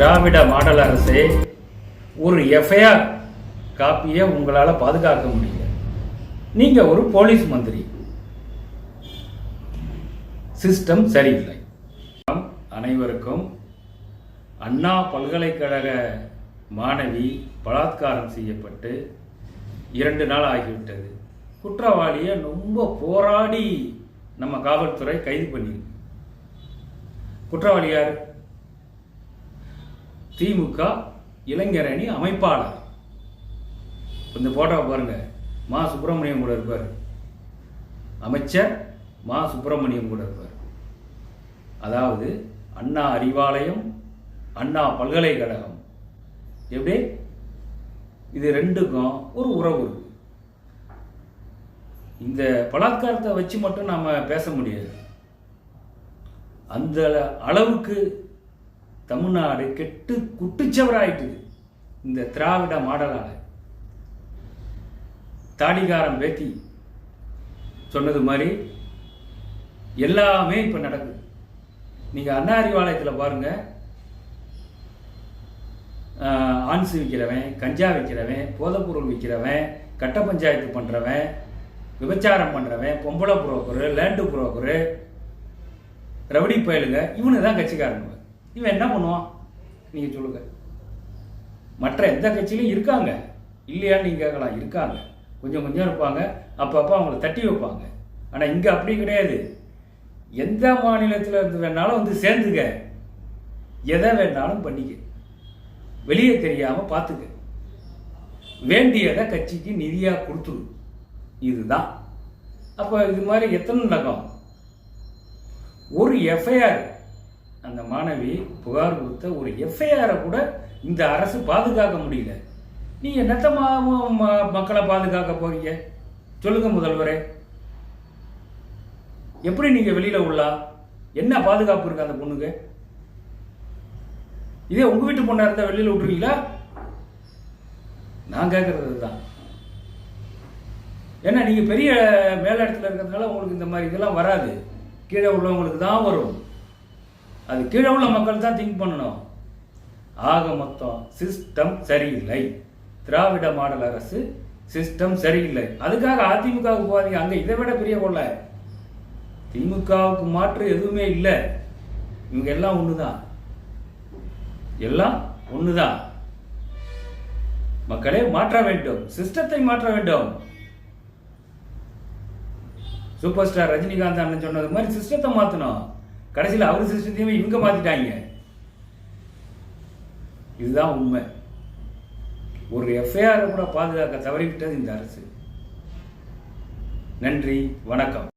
திராவிட model அரசே ஒரு FIR காப்பியை உங்களால் பாதுகாக்க முடியல. நீங்கள் ஒரு போலீஸ் மந்திரி. சிஸ்டம் சரியில்லை. அனைவருக்கும் அண்ணா பல்கலைக்கழக மாணவி பலாத்காரம் செய்யப்பட்டு இரண்டு நாள் ஆகிவிட்டது. குற்றவாளியை ரொம்ப போராடி நம்ம காவல்துறை கைது பண்ணி குற்றவாளி யார்? திமுக இளைஞரணி அமைப்பாளர். இந்த போட்டோவை பாருங்க. மா சுப்பிரமணியம் கூட இருப்பார். அமைச்சர் மா சுப்பிரமணியம் கூட இருப்பார். அதாவது அண்ணா அறிவாலயம் அண்ணா பல்கலைக்கழகம். எப்படி? இது ரெண்டுக்கும் ஒரு உறவு இருக்கு. இந்த பலாத்காரத்தை வச்சு மட்டும் நாம் பேச முடியாது. அந்த அளவுக்கு தமிழ்நாடு கெட்டு குட்டிச்சவராயிட்டுது இந்த திராவிட மாடலால் தாடிகாரம் பேத்தி சொன்னது மாதிரி எல்லாமே இப்போ நடக்குது. நீங்கள் அன்னாரிவாலயத்தில் பாருங்கள் ஆன்சு விற்கிறவன் கஞ்சா விற்கிறவன் போதைப்பொருள் விற்கிறவன் கட்ட பஞ்சாயத்து பண்ணுறவன் விபச்சாரம் பண்ணுறவன் பொம்பளை புரோக்கரு லேண்டு புரோக்கரு ரவுடி பயலுங்க இவனு தான் கட்சிக்காரனுங்க இவன் என்ன பண்ணுவான்? நீங்கள் சொல்லுங்க. மற்ற எந்த கட்சியிலும் இருக்காங்க. இல்லையான்னு நீங்கள் கேட்கலாம். இருக்காங்க. கொஞ்சம் கொஞ்சம் இருப்பாங்க. அப்பப்போ அவங்கள தட்டி வைப்பாங்க. ஆனால் இங்கே அப்படி கிடையாது. எந்த மாநிலத்தில் இருந்து வேணாலும் வந்து சேர்ந்துக்க. எதை வேணாலும் பண்ணிக்க. வெளியே தெரியாமல் பார்த்துக்க வேண்டியதை கட்சிக்கு நிதியாக கொடுத்துரு. இதுதான். அப்போ இது மாதிரி எத்தனை நடக்கும் ஒரு எஃப்ஐஆர் அந்த மாணவி புகார் கொடுத்த ஒரு எஃப்ஐஆரை கூட இந்த அரசு பாதுகாக்க முடியல. நீ என்னத்தமா ம- மக்களை பாதுகாக்க போறீங்க? சொல்லுங்க முதல்வரே. எப்படி நீங்க வெளியில உள்ளா? என்ன பாதுகாப்பு இருக்கு அந்த பொண்ணுக்கு? இதே உங்க வீட்டு பொண்ணா இருந்தா வெளியில விட்டுருவீங்களா? நான் கேட்கறது தான் ஏன்னா நீங்க பெரிய மேலிடத்துல இருக்கிறதுனால உங்களுக்கு இந்த மாதிரி இதெல்லாம் வராது. கீழே உள்ளவங்களுக்கு தான் வரும். அது கீழே உள்ள மக்கள் தான் திங்க் பண்ணணும். ஆக மொத்தம் சிஸ்டம் சரியில்லை. திராவிட மாடல் அரசு சிஸ்டம் சரியில்லை. அதுக்காக அதிமுகவுக்கு போகாதீங்க அங்க இதை விட பெரிய கொள்ள. திமுகவுக்கு மாற்று எதுவுமே இல்லை. இவங்க எல்லாம் ஒண்ணுதான். எல்லாம் ஒண்ணுதான். மக்களே மாற்ற வேண்டும். சிஸ்டத்தை மாற்ற வேண்டும். சூப்பர் ஸ்டார் ரஜினிகாந்த் அண்ணன் சொன்னது மாதிரி சிஸ்டத்தை மாற்றணும் கடைசியில் அவர் சிஸ்டத்தையுமே இவங்க மாற்றிட்டாங்க இதுதான் உண்மை. ஒரு எஃப்ஐஆரை கூட பாதுகாக்க தவறிவிட்டது இந்த அரசு. நன்றி வணக்கம்.